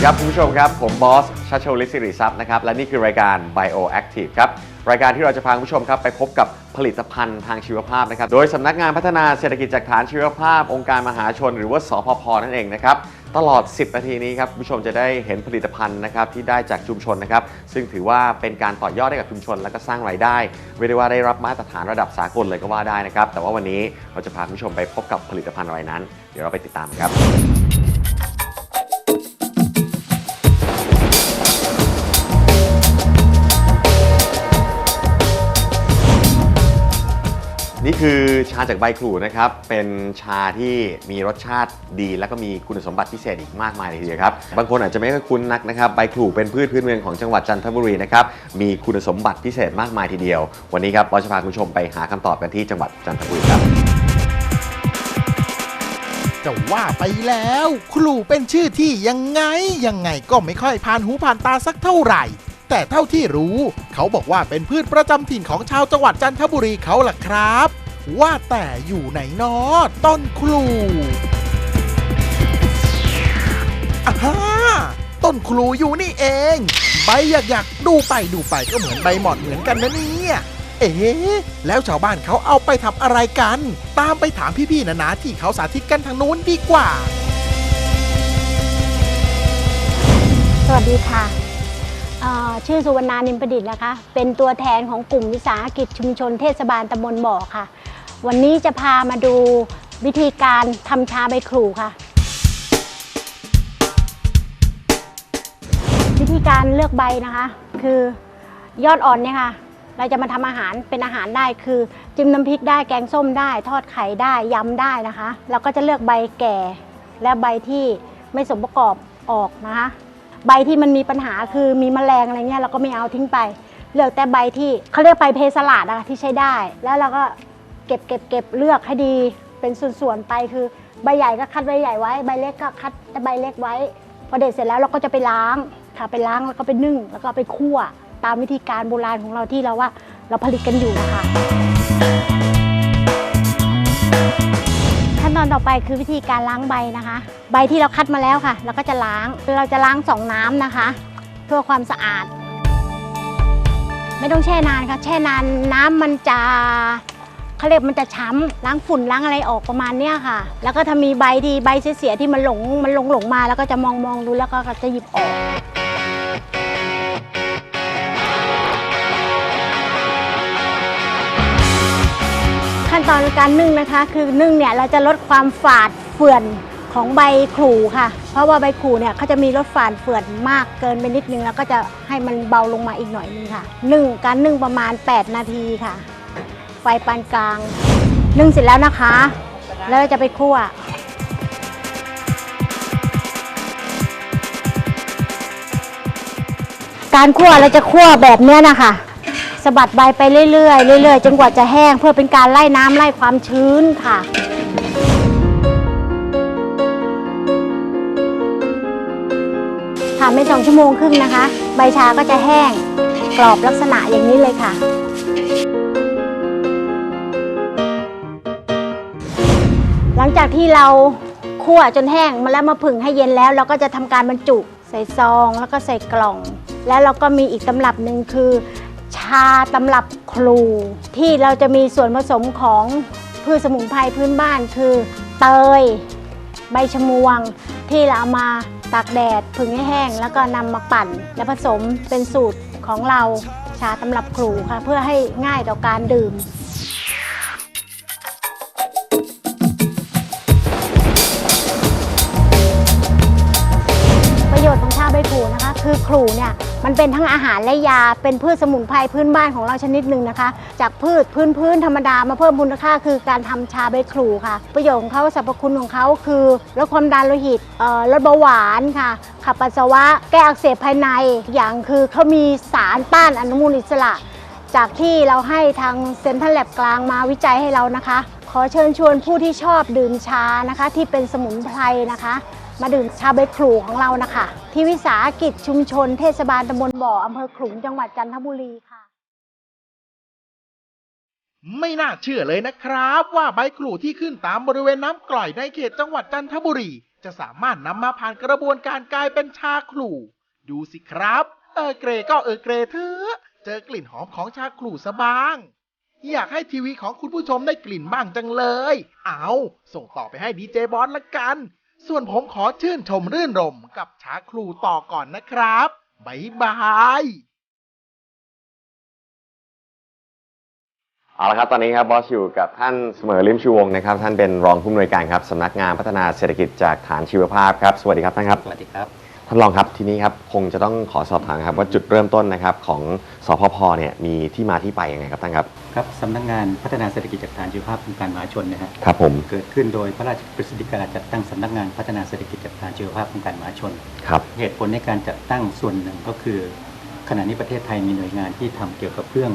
ดีครับคุณผู้ชมครับ ผมบอสชัชโชลิศิริทรัพย์นะครับ และนี่คือรายการ Bioactive ครับ รายการที่เราจะพาคุณผู้ชมครับ ไปพบกับผลิตภัณฑ์ทางชีวภาพนะครับ โดยสำนักงานพัฒนาเศรษฐกิจจากฐานชีวภาพ องค์การมหาชน หรือว่าสพพนั่นเองนะครับ ตลอด 10 นาทีนี้ครับคุณผู้ชมจะได้เห็นผลิตภัณฑ์นะครับที่ได้จากชุมชนนะครับ ซึ่งถือว่าเป็นการต่อยอดให้กับชุมชน และก็สร้างรายได้เรียกได้ว่าได้รับมาตรฐานระดับสากลเลยก็ว่าได้นะครับแต่ว่าวันนี้เราจะพาคุณผู้ชมไปพบกับผลิตภัณฑ์อะไรนั้น เดี๋ยวเราไปติดตามครับ นี่คือชาจากใบขลู่นะครับ เป็นชาที่มีรสชาติดี แล้วก็มีคุณสมบัติพิเศษอีกมากมายเลยทีเดียวครับ บางคนอาจจะไม่ค่อยคุ้นนักนะครับ ใบขลู่เป็นพืชพื้นเมืองของจังหวัดจันทบุรีนะครับ มีคุณสมบัติพิเศษมากมายทีเดียว วันนี้ครับเราจะพาคุณผู้ชมไปหาคำตอบกันที่จังหวัดจันทบุรีครับ จะว่าไปแล้ว ครูเป็นชื่อที่ยังไงยังไงก็ไม่ค่อยผ่านหูผ่านตาสักเท่าไหร่ แต่เท่าที่รู้ เขาบอกว่าเป็นพืชประจำถิ่นของชาวจังหวัดจันทบุรีเขาล่ะครับ ว่าแต่อยู่ไหนนอต้นครูอาฮาต้นครูอยู่นี่เอง ใบหยักๆดูไปดูไปก็เหมือนใบหมอนเหมือนกันนะเนี่ย เอ๊ะแล้วชาวบ้านเขาเอาไปทำอะไรกัน ตามไปถามพี่ๆนะนะที่เขาสาธิตกันทางนู้นดีกว่า สวัสดีค่ะ ชื่อสุวรรณานิมประดิษฐ์นะคะ เป็นตัวแทนของกลุ่มวิสาหกิจชุมชนเทศบาลตำบลบ่อค่ะ วันนี้จะพามาดูวิธีการทำชาใบครูค่ะ วิธีการเลือกใบนะคะ คือยอดอ่อนเนี่ยค่ะ เราจะมาทำอาหารเป็นอาหารได้คือ จิ้มน้ำพริกได้แกงส้มได้ ทอดไข่ได้ยำได้นะคะ เราก็จะเลือกใบแก่และใบที่ไม่สมประกอบออกนะคะ ใบที่มันมีปัญหาคือมีแมลงอะไรเงี้ยเราก็ไม่เอาทิ้งไป เหลือแต่ใบที่เขาเรียกใบเพสลัดอะที่ใช้ได้ แล้วเราก็เก็บเก็บเก็บเลือกให้ดีเป็นส่วนๆไปคือใบใหญ่ก็คัดใบใหญ่ไว้ใบเล็กก็คัดแต่ใบเล็กไว้ พอเด็ดเสร็จแล้วเราก็จะไปล้างค่ะไปล้างแล้วก็ไปนึ่ง แล้วก็ไปคั่ว ตามวิธีการโบราณของเราที่เราว่าเราผลิตกันอยู่นะคะ อนต่อไปคือวิธีการล้างใบนะคะ ใบที่เราคัดมาแล้วค่ะ เราก็จะล้างเราจะล้างสองน้ำนะคะ เพื่อความสะอาด ไม่ต้องแช่นานค่ะ แช่นานน้ำมันจะเขาเรียกมันจะช้ำล้างฝุ่นล้างอะไรออกประมาณเนี้ยค่ะ แล้วก็ถ้ามีใบที่ใบเสียๆที่มันหลงมันหลงหลงมา แล้วก็จะมองมองดูแล้วก็จะหยิบออก ตอนการนึ่งนะคะ คือนึ่งเนี่ยเราจะลดความฝาดเฟื่อนของใบขรูค่ะ เพราะว่าใบขรูเนี่ยเขาจะมีรสฝาดเฟื่อนมากเกินไปนิดนึงแล้วก็จะให้มันเบาลงมาอีกหน่อยนึงค่ะนึ่งการนึ่งประมาณ 8 นาทีค่ะ ไฟปานกลาง นึ่งเสร็จแล้วนะคะ แล้วจะไปคั่วการคั่วเราจะคั่วแบบเนี้ยนะคะ สะบัดใบไปเรื่อยๆเรื่อยๆจนกว่าจะแห้งเพื่อเป็นการไล่น้ำไล่ความชื้นค่ะ ผ่านไปสองชั่วโมงครึ่งนะคะ ใบชาก็จะแห้งกรอบลักษณะอย่างนี้เลยค่ะ หลังจากที่เราคั่วจนแห้งมาแล้วมาผึ่งให้เย็นแล้ว เราก็จะทำการบรรจุใส่ซองแล้วก็ใส่กล่อง แล้วเราก็มีอีกตำรับหนึ่งคือาตำรับครูที่เราจะมีส่วนผสมของพืชสมุนไพรพื้นบ้านคือเตย ใบชะมวง ที่เราเอามาตากแดดผึ่งให้แห้ง แล้วก็นำมาปั่น และผสมเป็นสูตรของเราชาตำรับครูค่ะ เพื่อให้ง่ายต่อการดื่ม นะคะ คือขรูเนี่ยมันเป็นทั้งอาหารและยา เป็นพืชสมุนไพรพื้นบ้านของเราชนิดหนึ่งนะคะ จากพืชพื้นพื้นธรรมดามาเพิ่มมูลค่าคือการทำชาใบขรูค่ะ ประโยชน์ของเขาสรรพคุณของเขาคือลดความดันโลหิตลดเบาหวานค่ะ ขับปัสสาวะ แก้อักเสบภายใน อย่างคือเขามีสารต้านอนุมูลอิสระ จากที่เราให้ทางเซ็นทรัลแลบกลางมาวิจัยให้เรานะคะ ขอเชิญชวนผู้ที่ชอบดื่มชานะคะ ที่เป็นสมุนไพรนะคะ มาดื่มชาใบขรูของเรานะคะ ที่วิสาหกิจชุมชนเทศบาลตำบลบ่ออำเภอขลุงจังหวัดจันทบุรีค่ะ ไม่น่าเชื่อเลยนะครับ ว่าใบขลู่ที่ขึ้นตามบริเวณน้ำกร่อยในเขตจังหวัดจันทบุรี จะสามารถนำมาผ่านกระบวนการกลายเป็นชาคลูดูสิครับ เออเกรก็เออเกรเถอะเจอกลิ่นหอมของชาคลูซะบ้างอยากให้ทีวีของคุณผู้ชมได้กลิ่นบ้างจังเลย เอา ส่งต่อไปให้ดีเจบอสละกัน ส่วนผมขอชื่นชมรื่นรมกับชาคลูต่อก่อนนะครับ บ๊ายบายเอาละครับตอนนี้ครับบอสอยู่กับท่านเสมอลิมชูวงศ์นะครับ ท่านเป็นรองผู้อำนวยการครับสำนักงานพัฒนาเศรษฐกิจจากฐานชีวภาพครับ สวัสดีครับท่านครับ สวัสดีครับ ท่านรองครับทีนี้ครับคงจะต้องขอสอบถามครับว่าจุดเริ่มต้นนะครับของสพพเนี่ยมีที่มาที่ไปยังไงครับท่านครับครับสำนักงานพัฒนาเศรษฐกิจจากฐานชีวภาพองค์การมหาชนนะฮะครับผมเกิดขึ้นโดยพระราชกฤษฎีกาจัดตั้งสำนักงานพัฒนาเศรษฐกิจจากฐานชีวภาพองค์การมหาชนครับเหตุผลในการจัดตั้งส่วนหนึ่งก็คือ ขณะนี้ประเทศไทยมีหน่วยงานที่ทำเกี่ยวกับเรื่อง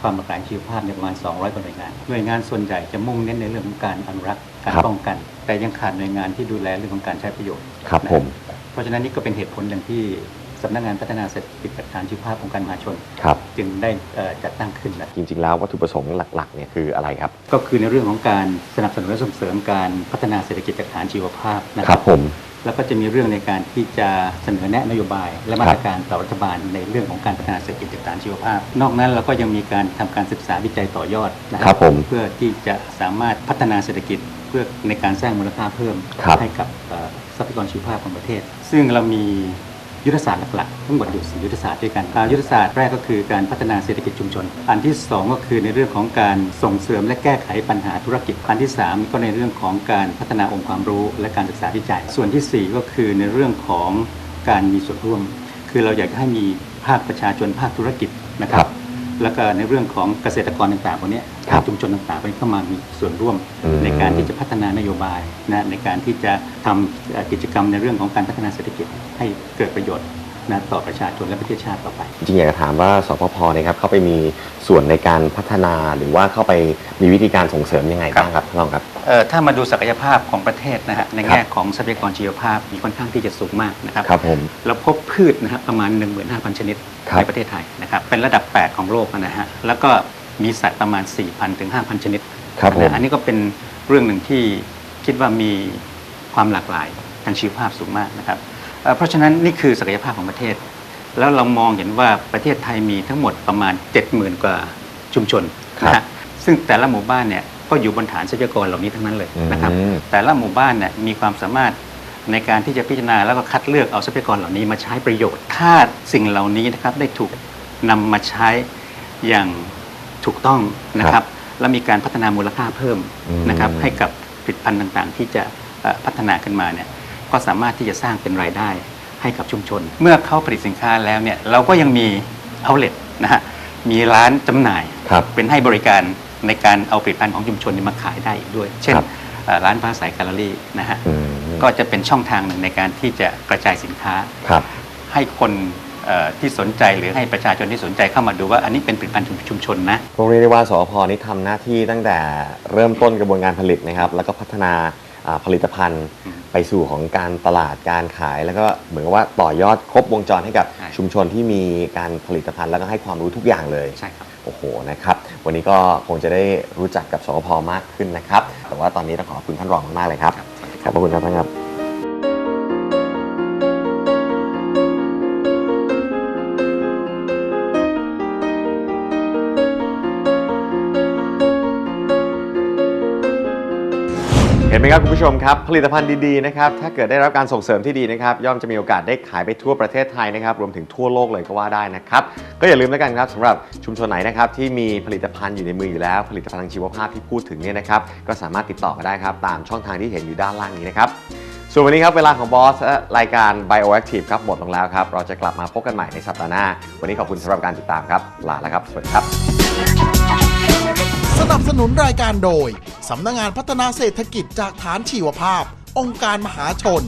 ความหลากหลายชีวภาพเนี่ยประมาณ 200กว่าหน่วยงาน หน่วยงานส่วนใหญ่จะมุ่งเน้นในเรื่องของการอนุรักษ์การครับป้องกัน แต่ยังขาดหน่วยงานที่ดูแลเรื่องของการใช้ประโยชน์ครับนะผมเพ ราะฉะนั้นนี่ก็เป็นเหตุผลอย่างที่สำนักงานพัฒนาเศรษฐกิจจากฐานชีวภาพองค์การมหาชน ครับ จึงได้เอ่อจัดตั้งขึ้นนะจริงๆ แล้ววัตถุประสงค์หลักๆเนี่ยคืออะไรครับ ก็คือในเรื่องของการสนับสนุนและส่งเสริมการพัฒนาเศรษฐกิจจากฐานชีวภาพนะคครัรับ บผม แล้วก็จะมีเรื่องในการที่จะเสนอแนะนโยบาย และมาตรการต่อรัฐบาลในเรื่องของการพัฒนาเศรษฐกิจจากฐานชีวภาพ นอกนั้นเราก็ยังมีการทำการศึกษาวิจัยต่อยอดนะคครัรับบผมเพื่อที่จะสามารถพัฒนาเศรษฐกิจเพื่อในการสร้างมูลค่าเพิ่มครับ ให้กับเอ่อ ทรัพยากรชีวภาพของประเทศ ซึ่งเรามียุทธศาสตร์หลักๆทั้งหมดอยู่สี่ยุทธศาสตร์ด้วยกันอ่ายุทธศาสตร์แรกก็คือการพัฒนาเศรษฐกิจชุมชน อันที่สองก็คือในเรื่องของการส่งเสริมและแก้ไขปัญหาธุรกิจ อันที่สามก็ในเรื่องของการพัฒนาองค์ความรู้และการศึกษาวิจัย ส่วนที่สี่ก็คือในเรื่องของการมีส่วนร่วม คือเราอยากให้มีภาคประชาชนภาคธุรกิจนะครับ แล้วก็ในเรื่องของเกษตรกรต่างๆพวกเนี้ยครับชุมชนต่างๆพวกนี้เข้ามามีส่วนร่วมอืม ในการที่จะพัฒนานโยบายนะในการที่จะทำเอ่อกิจกรรมในเรื่องของการพัฒนาเศรษฐกิจให้เกิดประโยชน์ นะต่อประชาชนและประเทศชาติต่อไป จริงๆอยากจะถามว่าสพพเนี่ยครับเข้าไปมีส่วนในการพัฒนาหรือว่าเข้าไปมีวิธีการส่งเสริมยังไงบ้างครับท่านรองครับ เอ่อถ้ามาดูศักยภาพของประเทศนะฮะในครับแง่ของทรัพยากรชีวภาพมีค่อนข้างที่จะสูงมากนะครับครับผม เราพบพืชนะครับประมาณ 15,000 ชนิดครับในประเทศไทยนะครับเป็นระดับ 8 ของโลกนะฮะแล้วก็มีสัตว์ประมาณ 4,000 ถึง 5,000 ชนิดครับผม นะอันนี้ก็เป็นเรื่องหนึ่งที่คิดว่ามีความหลากหลายทางชีวภาพสูงมากนะครับ เอ่อเพราะฉะนั้นนี่คือศักยภาพของประเทศ แล้วเรามองเห็นว่าประเทศไทยมีทั้งหมดประมาณ 70,000 กว่าชุมชนครับนะฮะซึ่งแต่ละหมู่บ้านเนี่ยก็อยู่บนฐานทรัพยากรเหล่านี้ทั้งนั้นเลยนะครับ อืม แต่ละหมู่บ้านเนี่ยมีความสามารถในการที่จะพิจารณาแล้วก็คัดเลือกเอาทรัพยากรเหล่านี้มาใช้ประโยชน์ ถ้าสิ่งเหล่านี้นะครับได้ถูกนำมาใช้อย่างถูกต้องนะครับ และมีการพัฒนามูลค่าเพิ่มอืมนะครับให้กับผลิตภัณฑ์ต่างๆ ที่จะเอ่อพัฒนาขึ้นมาเนี่ย ก็สามารถที่จะสร้างเป็นรายได้ให้กับชุมชน เมื่อเขาผลิตสินค้าแล้วเนี่ยเราก็ยังมีเอาเล t นะฮะมีร้านจำหน่ายครับ เป็นให้บริการในการเอาผลิตภัณฑ์ของชุมชนนี้มาขายได้อีกด้วย เช่นครับเอ่อร้านฟ้าใสแกลเลอรี่นะฮะอืมก็จะเป็นช่องทางหนึ่งในการที่จะกระจายสินค้าครับ ให้คนเอ่อที่สนใจหรือให้ประชาชนที่สนใจเข้ามาดูว่าอันนี้เป็นผลิตภัณฑ์ชุมชนนะพวกเรียกได้ว่าสพนี่ทำหน้าที่ตั้งแต่เริ่มต้นกระบวนการผลิตนะครับ แล้วก็พัฒนาอ่า ผลิตภัณฑ์อืมไปสู่ของการตลาดการขาย แล้วก็เหมือนกับว่าต่อยอดครบวงจรให้กับใช่ ชุมชนที่มีการผลิตภัณฑ์แล้วก็ให้ความรู้ทุกอย่างเลย ใช่ครับ โอ้โหนะครับ วันนี้ก็คงจะได้รู้จักกับสพมากขึ้นนะครับ แต่ว่าตอนนี้ต้องขอบคุณท่านรองมากๆเลยครับ ขอบพระคุณครับท่านครับ ไหมครับคุณผู้ชมครับผลิตภัณฑ์ดีๆนะครับถ้าเกิดได้รับการส่งเสริมที่ดีนะครับย่อมจะมีโอกาสได้ขายไปทั่วประเทศไทยนะครับรวมถึงทั่วโลกเลยก็ว่าได้นะครับก็อย่าลืมแล้วกันครับสำหรับชุมชนไหนนะครับที่มีผลิตภัณฑ์อยู่ในมืออยู่แล้ว ผลิตภัณฑ์ทางชีวภาพที่พูดถึงเนี่ยนะครับก็สามารถติดต่อมาได้ครับตามช่องทางที่เห็นอยู่ด้านล่างนี้นะครับส่วนวันนี้ครับเวลาของบอสรายการ Bioactive ครับหมดลงแล้วครับเราจะกลับมาพบกันใหม่ในสัปดาห์หน้า วันนี้ขอบคุณสำหรับการติดตามครับลาแล้วครับสวัสดีครับ สนับสนุนรายการโดย สำนักงานพัฒนาเศรษฐกิจจากฐานชีวภาพ องค์การมหาชน